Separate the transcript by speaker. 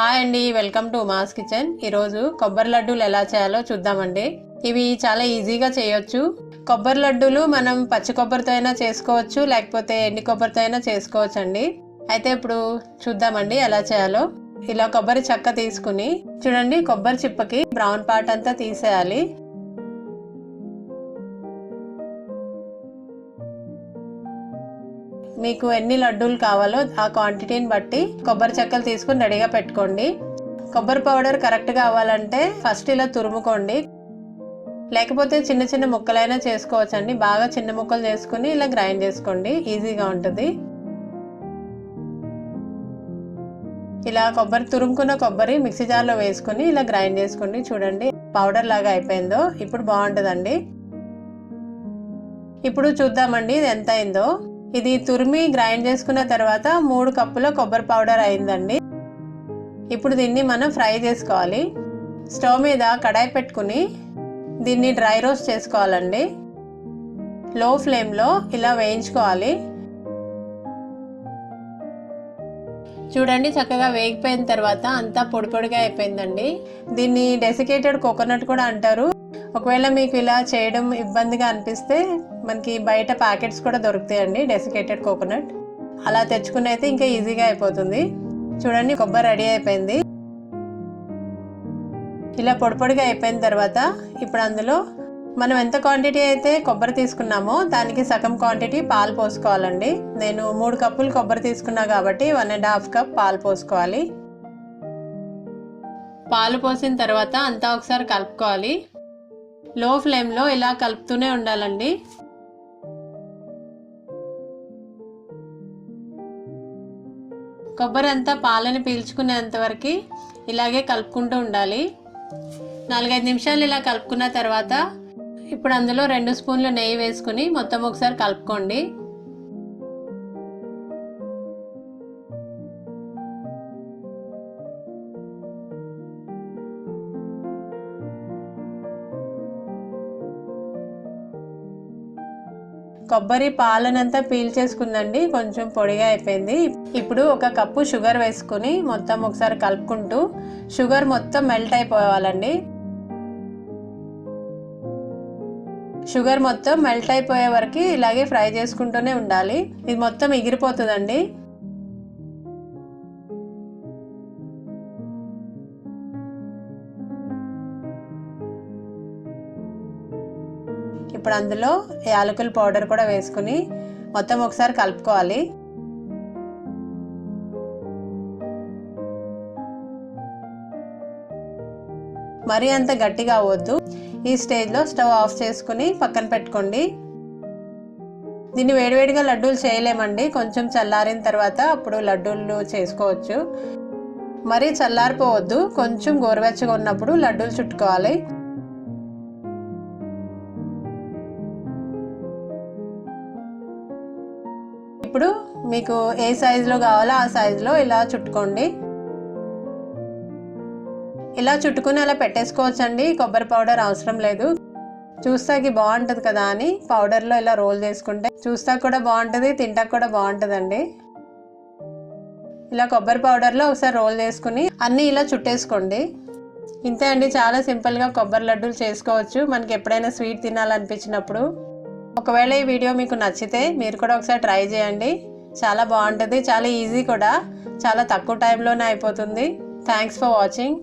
Speaker 1: Hi అండి welcome to mass kitchen. ఈరోజు కొబ్బరి లడ్డూలు ఎలా చేయాలో చూద్దామండి. ఇవి చాలా ఈజీగా చేయొచ్చు. కొబ్బరి లడ్డూలు మనం పచ్చి కొబ్బరితో అయినా చేసుకోవచ్చు లేకపోతే ఎండి కొబ్బరితో అయినా చేసుకోవచ్చు అండి అయితే ఇప్పుడు చూద్దామండి ఎలా చేయాలో. ఇలా కొబ్బరి చెక్క తీసుకుని చూడండి కొబ్బరి చిప్పకి బ్రౌన్ పార్ట్ అంతా తీసేయాలి. మీకు ఎన్ని లడ్డూలు కావాలో ఆ క్వాంటిటీని బట్టి కొబ్బరి చెక్కలు తీసుకుని రెడీగా పెట్టుకోండి. కొబ్బరి పౌడర్ కరెక్ట్గా అవ్వాలంటే ఫస్ట్ ఇలా తురుముకోండి. లేకపోతే చిన్న చిన్న ముక్కలైనా చేసుకోవచ్చండి. బాగా చిన్న ముక్కలు చేసుకుని ఇలా గ్రైండ్ చేసుకోండి. ఈజీగా ఉంటుంది. ఇలా కొబ్బరి తురుముకున్న కొబ్బరి మిక్సీ జార్లో వేసుకుని ఇలా గ్రైండ్ చేసుకోండి. చూడండి పౌడర్ లాగా అయిపోయిందో ఇప్పుడు బాగుంటుందండి. ఇప్పుడు చూద్దామండి ఇది ఎంత అయిందో. ఇది తురిమి గ్రైండ్ చేసుకున్న తర్వాత మూడు కప్పుల కొబ్బరి పౌడర్ అయిందండి. ఇప్పుడు దీన్ని మనం ఫ్రై చేసుకోవాలి. స్టవ్ మీద కడాయి పెట్టుకుని దీన్ని డ్రై రోస్ట్ చేసుకోవాలండి. లో ఫ్లేమ్లో ఇలా వేయించుకోవాలి. చూడండి చక్కగా వేగిపోయిన తర్వాత అంతా పొడి పొడిగా అయిపోయిందండి. దీన్ని డెసికేటెడ్ కోకోనట్ కూడా అంటారు. ఒకవేళ మీకు ఇలా చేయడం ఇబ్బందిగా అనిపిస్తే మనకి బయట ప్యాకెట్స్ కూడా దొరుకుతాయండి డెసికేటెడ్ కోకోనట్ అలా తెచ్చుకుని అయితే ఇంకా ఈజీగా అయిపోతుంది. చూడండి కొబ్బరి రెడీ అయిపోయింది. ఇలా పొడి పొడిగా అయిపోయిన తర్వాత ఇప్పుడు అందులో మనం ఎంత క్వాంటిటీ అయితే కొబ్బరి తీసుకున్నామో దానికి సగం క్వాంటిటీ పాలు పోసుకోవాలండి. నేను మూడు కప్పులు కొబ్బరి తీసుకున్నా కాబట్టి వన్ అండ్ హాఫ్ కప్ పాలు పోసుకోవాలి. పాలు పోసిన తర్వాత అంతా ఒకసారి కలుపుకోవాలి. లో ఫ్లేమ్లో ఇలా కలుపుతూనే ఉండాలండి. కొబ్బరి అంతా పాలని పీల్చుకునేంత వరకు ఇలాగే కలుపుకుంటూ ఉండాలి. నాలుగైదు నిమిషాలు ఇలా కలుపుకున్న తర్వాత ఇప్పుడు అందులో రెండు స్పూన్లు నెయ్యి వేసుకుని మొత్తం ఒకసారి కలుపుకోండి. కొబ్బరి పాలనంతా పీల్చేసుకుందండి కొంచెం పొడిగా అయిపోయింది. ఇప్పుడు ఒక కప్పు షుగర్ వేసుకుని మొత్తం ఒకసారి కలుపుకుంటూ షుగర్ మొత్తం మెల్ట్ అయిపోవాలండి. షుగర్ మొత్తం మెల్ట్ అయిపోయే వరకు ఇలాగే ఫ్రై చేసుకుంటూనే ఉండాలి. ఇది మొత్తం ఎగిరిపోతుందండి. ఇప్పుడు అందులో యాలకుల పౌడర్ కూడా వేసుకుని మొత్తం ఒకసారి కలుపుకోవాలి. మరీ అంత గట్టిగా అవ్వద్దు. ఈ స్టేజ్లో స్టవ్ ఆఫ్ చేసుకుని పక్కన పెట్టుకోండి. దీన్ని వేడివేడిగా లడ్డూలు చేయలేమండి. కొంచెం చల్లారిన తర్వాత అప్పుడు లడ్డూలు చేసుకోవచ్చు. మరీ చల్లారిపోవద్దు. కొంచెం గోరువెచ్చగా ఉన్నప్పుడు లడ్డూలు చుట్టుకోవాలి. ఇప్పుడు మీకు ఏ సైజులో కావాలో ఆ సైజులో ఇలా చుట్టుకోండి. ఇలా చుట్టుకుని అలా పెట్టేసుకోవచ్చండి. కొబ్బరి పౌడర్ అవసరం లేదు. చూస్తాకి బాగుంటుంది కదా అని పౌడర్లో ఇలా రోల్ చేసుకుంటే చూస్తా కూడా బాగుంటుంది తింటా కూడా బాగుంటుందండి. ఇలా కొబ్బరి పౌడర్లో ఒకసారి రోల్ చేసుకుని అన్నీ ఇలా చుట్టేసుకోండి. ఇంతే అండి. చాలా సింపుల్గా కొబ్బరి లడ్డూలు చేసుకోవచ్చు. మనకి ఎప్పుడైనా స్వీట్ తినాలనిపించినప్పుడు. ఒకవేళ ఈ వీడియో మీకు నచ్చితే మీరు కూడా ఒకసారి ట్రై చేయండి. చాలా బాగుంటుంది చాలా ఈజీ కూడా చాలా తక్కువ టైంలోనే అయిపోతుంది. Thanks for watching